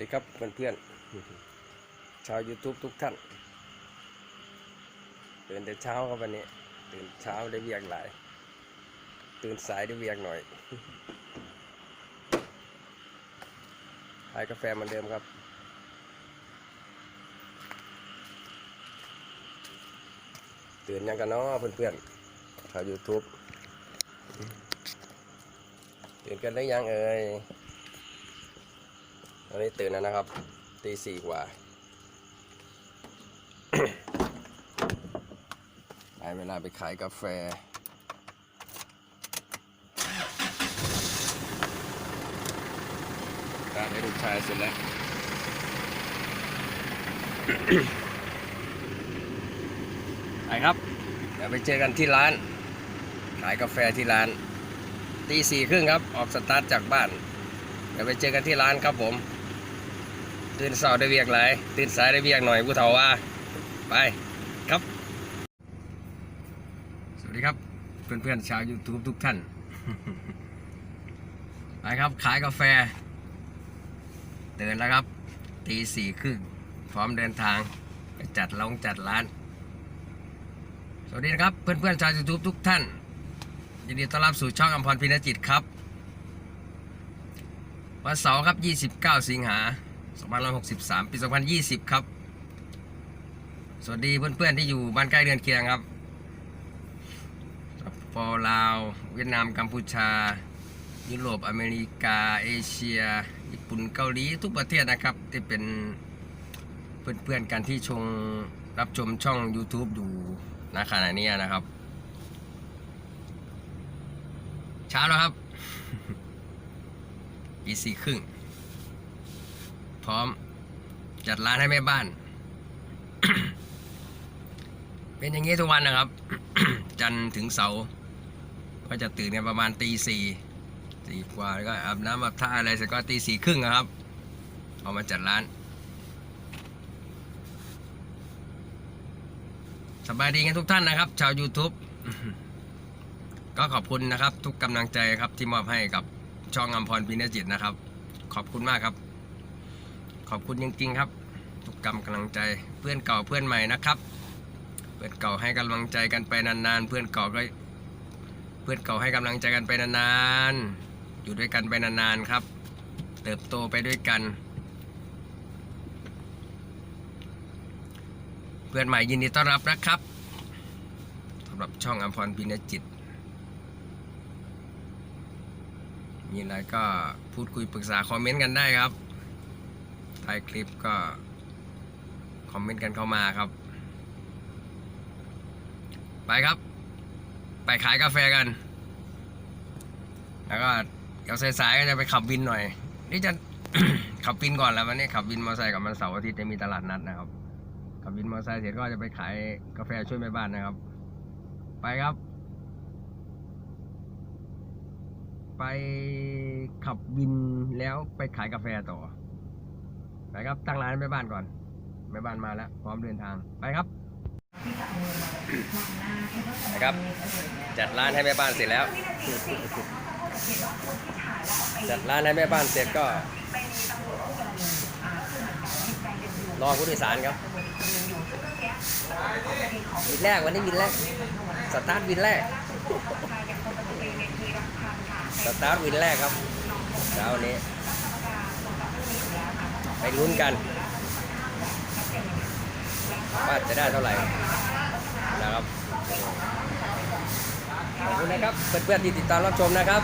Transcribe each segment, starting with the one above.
ดีครับเพื่อนๆชาว YouTube ทุกท่านตื่นแต่เช้าครับวันนี้ ตื่นเช้าได้เวียกหลาย ตื่นสายได้เวียกหน่อยขายกาแฟเหมือนเดิมครับ ตื่นยังกันเนาะเพื่อนๆชาว YouTube ตื่นกันได้ยังเอ่ย ตอนนี้ตื่นแล้วนะครับ ตีสี่กว่าได้เวลาไปขายกาแฟ การให้ลูกชายเสร็จแล้วไปครับ เดี๋ยวไปเจอกันที่ร้าน ขายกาแฟที่ร้านตีสี่ครึ่งครับ ออกสตาร์ทจากบ้าน เดี๋ยวไปเจอกันที่ร้านครับผม ตื่นเสาได้เวียกหลาย ตื่นสายได้เวียกหน่อยผู้เฒ่าว่า ไปครับ สวัสดีครับ เพื่อนๆชาว YouTube ทุกท่าน ไปครับ ขายกาแฟ ตื่นแล้วครับ ตีสี่ครึ่งพร้อมเดินทาง ไปจัดลงจัดร้าน สวัสดีนะครับ เพื่อนๆชาว YouTube ทุกท่าน ยินดีต้อนรับสู่ช่องอมพรพินจิตครับวันเสาร์ครับ 29 สิงหา 2563 ปี 2020 ครับ สวัสดีเพื่อนๆที่อยู่บ้านใกล้เรือนเคียงครับปอลาว เวียดนาม กัมพูชา ยุโรป อเมริกา เอเชีย ญี่ปุ่น เกาหลี ทุกประเทศนะครับ ที่เป็นเพื่อนๆกันที่ชมรับชมช่อง YouTube อยู่ณขณะนี้นะครับ เช้าแล้วครับตีสี่ครึ่ง พร้อม จัดร้านให้แม่บ้าน เป็นอย่างนี้ทุกวันนะครับ จันทร์ถึงเสาร์ก็จะตื่นกันประมาณตีสี่สี่กว่าแล้วก็อาบน้ำอาบท่าอะไรเสร็จก็ตีสี่ครึ่งนะครับเอามาจัดร้านสบายดีกันทุกท่านนะครับ ชาว YouTube ก็ขอบคุณนะครับ ทุกกำลังใจครับที่มอบให้กับช่องอัมพรพินจิตนะครับ ขอบคุณมากครับ ขอบคุณจริง ๆ ครับ ทุกกำกำลังใจเพื่อนเก่าเพื่อนใหม่นะครับ เพื่อนเก่าให้กำลังใจกันไปนานๆ เพื่อนเก่าก็เพื่อนเก่าให้กำลังใจกันไปนานๆ อยู่ด้วยกันไปนานๆครับ เติบโตไปด้วยกัน เพื่อนใหม่ยินดีต้อนรับนะครับสำหรับช่องอัมพรพินจิตมีอะไรก็พูดคุยปรึกษาคอมเมนต์กันได้ครับ ใต้คลิปก็ คอมเมนต์กันเข้ามาครับ ไปครับ ไปขายกาแฟกัน แล้วก็เดี๋ยวสายๆก็จะไปขับวินหน่อย นี่จะขับวินก่อนแล้ววันนี้ขับวินมอเตอร์ไซค์กับมันเสาร์อาทิตย์จะมีตลาดนัดนะครับ ขับวินมอเตอร์ไซค์เสร็จก็จะไปขายกาแฟช่วยแม่บ้านนะครับ ไปครับ ไปขับวินแล้วไปขายกาแฟต่อ ไปครับตั้งร้านแม่บ้านก่อนแม่บ้านมาแล้ว พร้อมเดินทางไปครับนะครับ จัดร้านให้แม่บ้านเสร็จแล้ว จัดร้านให้แม่บ้านเสร็จก็รอผู้โดยสารครับวินแรกวันนี้วินแรกสตาร์ทวินแรกสตาร์ทวินแรกครับเช้านี้ ลุ้นกันว่าจะได้เท่าไหร่นะครับขอบคุณนะครับเพื่อนๆที่ติดตามรับชมนะครับ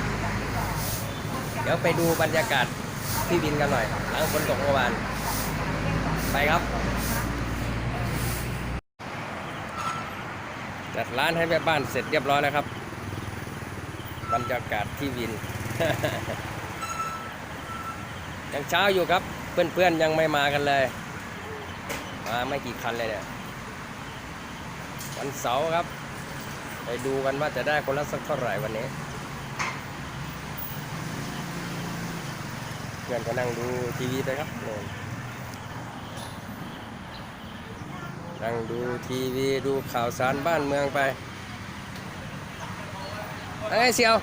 เดี๋ยวไปดูบรรยากาศที่วินกันหน่อยหลังฝนตกเมื่อวานไปครับจัดร้านให้แม่บ้านเสร็จเรียบร้อยแล้วครับบรรยากาศที่วินยังเช้าอยู่ครับ เพื่อนๆยังไม่มากันเลย มาไม่กี่คันเลยเนี่ยวันเสาร์ครับ ไปดูกันว่าจะได้คนละสักเท่าไหร่วันนี้ เพื่อนก็นั่งดูทีวีไปครับน,นั่งดูทีวีดูข่าวสารบ้านเมืองไปไอ้เซียว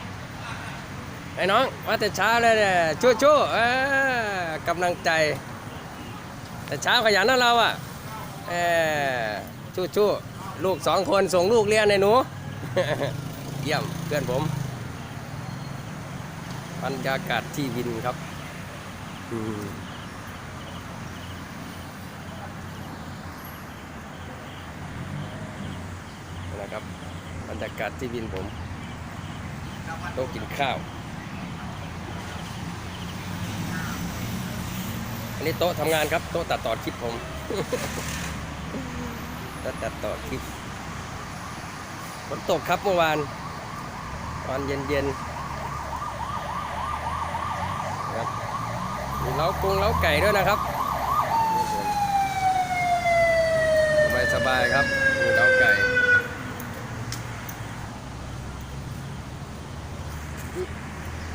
ไอ้น้องมาแต่เช้าเลยเนี่ยชู้ชู้ๆเออ กำลังใจ แต่เช้าขยันนะเราอะเออชู้ชู้ๆลูกสองคนส่งลูกเรียนในหนู เยี่ยมเพื่อนผมบรรยากาศที่วินครับนะครับบรรยากาศที่วินผมโต๊ะกินข้าว อันนี้โต๊ะทำงานครับ โต๊ะตัดต่อคลิปผมโต๊ะตัดต่อคลิปฝนตกครับเมื่อวานตอนเย็นๆครับมีเล้ากรงเล้าไก่ด้วยนะครับสบายสบายครับมีเล้าไก่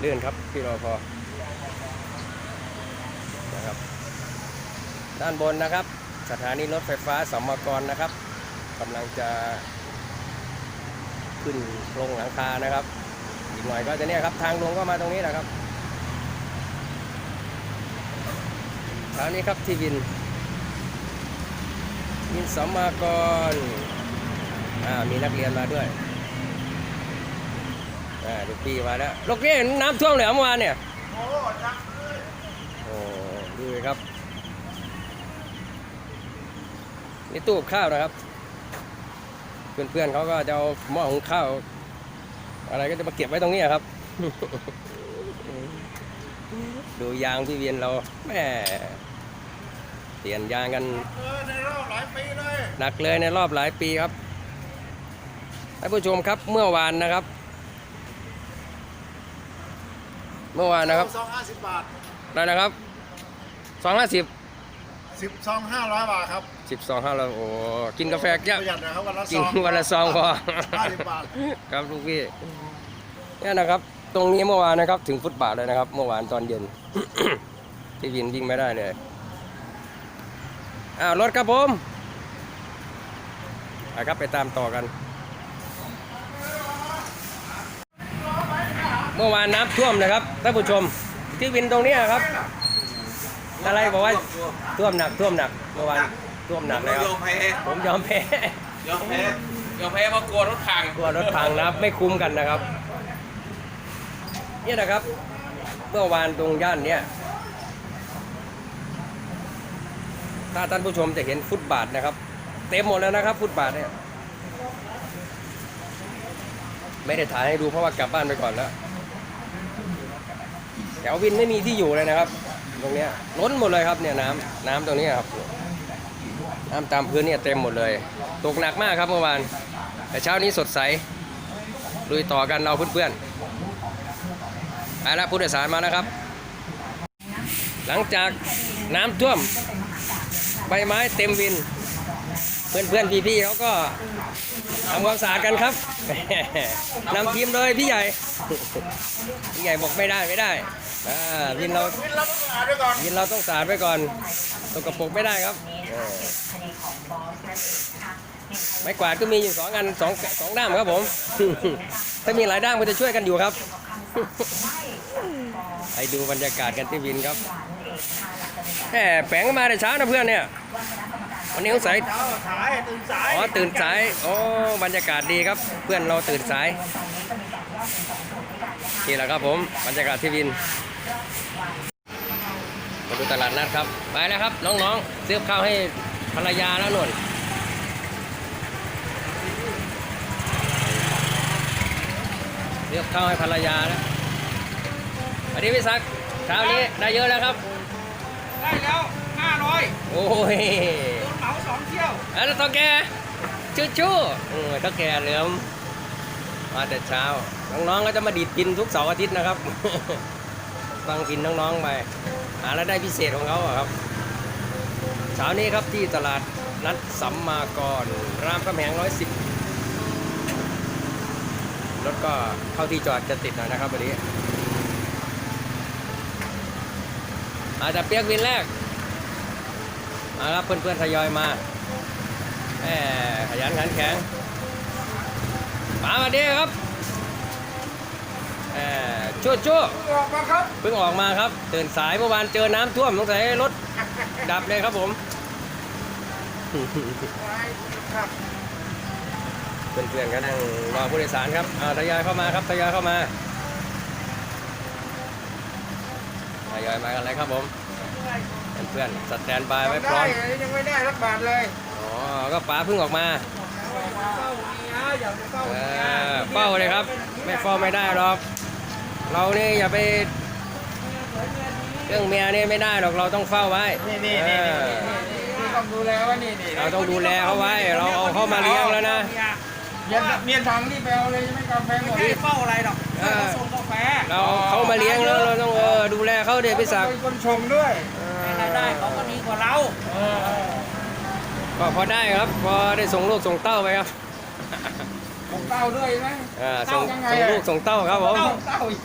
เลื่อนครับพี่รอพอนะครับ ด้านบนนะครับ สถานีรถไฟฟ้าสัมมกรนะครับกำลังจะขึ้นลงหลังคานะครับ อีกหน่อยก็จะเนี่ยครับทางลงก็มาตรงนี้แหละครับทางนี้ครับที่วินวินสัมมากรอ่ามีนักเรียนมาด้วยอ่าลูกพี่มาแล้วลูกพี่น้ำท่วมเหรอเมื่อวานเนี่ย โอ้จักโอ้ดูเลยครับ นี่ตู้กับข้าวนะครับ เพื่อนๆเขาก็จะเอาหม้อหุงข้าว อะไรก็จะมาเก็บไว้ตรงนี้ครับ ดูยางพี่เวียนเราแหม่เปลี่ยนยางกันเออในรอบหลายปีเลยหนักเลยในรอบหลายปีครับท่านผู้ชมครับเมื่อวานนะครับ เมื่อวานนะครับซองห้าสิบบาทได้นะครับสองห้าสิบ สิบซองห้าร้อยบาทครับสิบสองห้าร้อยโอ้กินกาแฟแก้วประหยัดนะครับวันละกิซนองวันละซองพอห้าสิบบาทครับลูกพี่เนี่ยนะครับ ตรงนี้เมื่อวานนะครับ ถึงฟุตบาทเลยนะครับ เมื่อวานตอนเย็น ที่วินวิ่งไม่ได้เลยอ้าวรถครับผมไปครับไปตามต่อกัน เมื่อวานน้ำท่วมนะครับท่านผู้ชม ที่วินตรงเนี้ยครับ อะไรบอกว่าท่วมหนักท่วมหนักเมื่อวานท่วมหนักเลยครับยอมแพ้ผมยอมแพ้ยอมแพ้ยอมแพ้เพราะกลัวรถพังกลัวรถพังนะครับไม่คุ้มกันนะครับ เนี่ยนะครับ เมื่อวานตรงย่านเนี้ยถ้าท่านผู้ชมจะเห็นฟุตบาทนะครับ เต็มหมดแล้วนะครับ ฟุตบาทเนี่ยไม่ได้ถ่ายให้ดูเพราะว่ากลับบ้านไปก่อนแล้วแถววินไม่มีที่อยู่เลยนะครับต รงเนี้ยล้นหมดเลยครับเนี่ยน้ำน้ำตรงนี้ครับ น้ำตามพื้นเนี่ยเต็มหมดเลย ตกหนักมากครับเมื่อวาน แต่เช้านี้สดใสลุยต่อกันเราเพื่อนๆไปแล้วผู้โดยสารมาแล้วครับ หลังจากน้ำท่วมใบไม้เต็มวิน เพื่อนๆพี่ๆเขาก็ทำความสะอาดกันครับ นำทีมโดยพี่ใหญ่ พี่ใหญ่บอกไม่ได้ไม่ได้อ่าวินเราวินเราต้องอ่านด้วยก่อนวินเราต้องสะอาดไว้ก่อนตกกระปรกไม่ได้ครับเออไม้กวาดก็มีอยู่สองอันสองสองด้ามครับผม ถ้ามีหลายด้ามก็จะช่วยกันอยู่ครับ ไปดูบรรยากาศกันที่วินครับแหมแฝงมาแต่เช้านะเพื่อนเนี่ย วันนี้สงสัยเช้าสายตื่นสายอ๋อตื่นสายโอ้บรรยากาศดีครับ เพื่อนเราตื่นสายนี่แหละครับผมบรรยากาศที่วินมาดูตลาดนัดครับ ไปแล้วครับ น้องๆซื้อข้าวให้ภรรยาแล้วนุ่นเลือกข้าวให้ภรรยาแล้วสวัสดีพี่ศักดิ์เช้านี้ได้เยอะแล้วครับ ได้แล้ว500โอ้ยโดนเห มาสองเที่ยวอันนั้นตัวแกชู้ชู้ๆอืมตัวแกเหลือมมาแต่เช้า น้องๆก็จะมาดีดกินทุกเสาร์อาทิตย์นะครับฟังกินน้องๆไปหารายได้พิเศษของเขาครับเช้านี้ครับที่ตลาดนัดสัมมากรรามคำแหงร้อยสิบรถก็เข้าที่จอดจะติดหน่อยนะครับวันนี้อาจจะเปียกวินแรก มาครับเพื่อนๆทยอยมาแหมขยันขันแข็งมามาดีครับแหมชั่วชั่วออกมาครับๆเพิ่งออกมาครับ ตื่นสายเมื่อวานเจอน้ำท่วมสงสัยรถดับเลยครับผมครับเพื่อนๆก็นั่งรอผู้โดยสารครับอ่าทยอยเข้ามาครับทยอยเข้ามาทยอยมากันเลยครับผม เพื่อนๆสแตนบายไว้พร้อมยังไม่ได้รับบาทเลยอ๋อก็ป๋าเพิ่งออกมาอยากจะเข้าเออเฝ้าเลยครับ ไม่เฝ้าไม่ได้หรอก เรานี่อย่าไปเรื่องเมียนี่ไม่ได้หรอกเราต้องเฝ้าไว้นี่นี่เอนี่อนี่ต้องดูแลว่านี่นี่เราต้องดูแลเขาไว้ เราเอาเขามาเลี้ยงแล้วนะเมียนเมียนถังนี่ไปเอาเลยใช่ไหมกาแฟหมดไม่ได้เฝ้าอะไรหรอกเออส่งกาแฟเราเอาเขามาเลี้ยงแล้วเราต้องเออดูแลเขาเดี๋ยวพี่ศักดิ์เป็นคนชงด้วยรายได้เขาก็ดีกว่าเราก็พอได้ครับพอได้ส่งลูกส่งเต้าไปครับของเต้าด้วยไหมอ่าส่งเต้ายังไงส่งอะลูกส่งเต้าครับผมเต้าเต้าอีก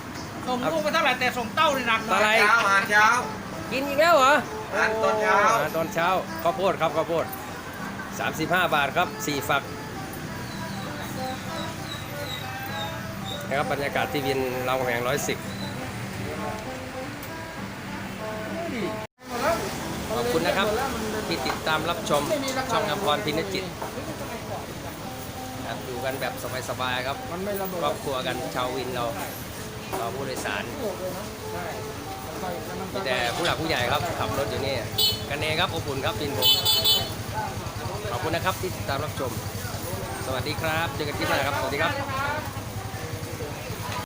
ส่งลูกไปเท่าไหร่แต่ส่งเต้านี่หนักหน่อะไรอยเช้าอาหารเช้า กินอีกแล้วเหรออาหารตอนเช้าอาหารตอนเช้าข้าวโพดครับข้าวโพด35บาทครับสี่ฝักนะครับบรรยากาศที่วินรามคำแหงร้อยสิบ ติดตามรับชมช่องอภรพินจิตครับอยู่กันแบบสบายๆครับครอบครัวกันชาววินเราเราผู้โดยสารมีแต่ผู้หลักผู้ใหญ่ครับขับรถอยู่นี่กันเองครับอบอุ่นครับวินผมขอบคุณนะครับที่ติดตามรับชม สวัสดีครับ เจอกันที่หน้าครับ สวัสดีครับ